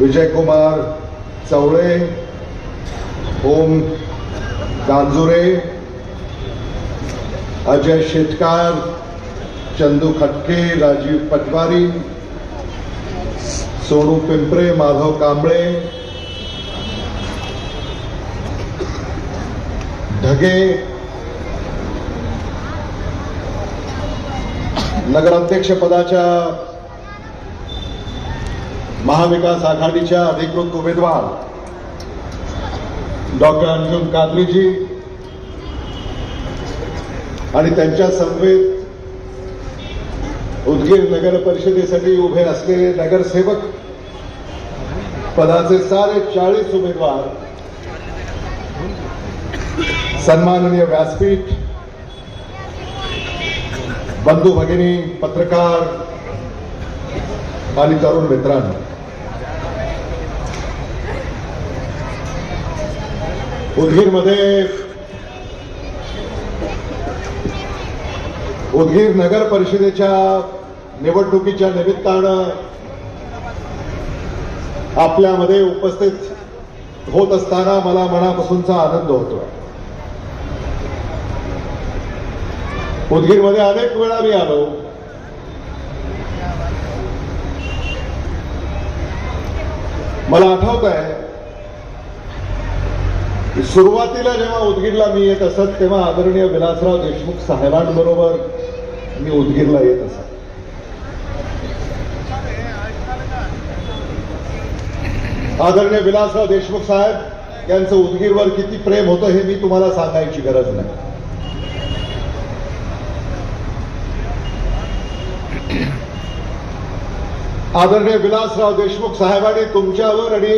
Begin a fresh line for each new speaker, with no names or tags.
विजयकुमार चवळे ओम गांजुरे अजय शेटकार चंदू खटके राजीव पटवारी सोनू पिंपरे माधव कांबळे ढगे नगराध्यक्ष पदाच्या महाविकास आघाडीच्या अधिकृत उमेदवार डॉक्टर अंजुम कादरीजी आणि त्यांच्या समवेत उदगीर नगर परिषदेसाठी उभे असलेले नगरसेवक पदाचे सारे चाळीस उमेदवार सन्माननीय व्यासपीठ बंधू भगिनी पत्रकार आणि तरुण मित्रांनो. उदगीरमध्ये. उदगीर नगर परिषदेच्या निवडणुकीच्या निमित्तानं आपल्यामध्ये उपस्थित होत असताना मला मनापासूनचा आनंद होतोय. उदगीरमध्ये अनेक वेळा मी आलो. मला आठवत आहे सुरुवातीला जेव्हा उदगीरला मी येत असत तेव्हा आदरणीय विलासराव देशमुख साहेबांबरोबर मी उदगीरला येत असत. आदरणीय विलासराव देशमुख साहेब यांचं उदगीरवर किती प्रेम होतं हे मी तुम्हाला सांगायची गरज नाही. आदरणीय विलासराव देशमुख साहेबांनी तुमच्यावर आणि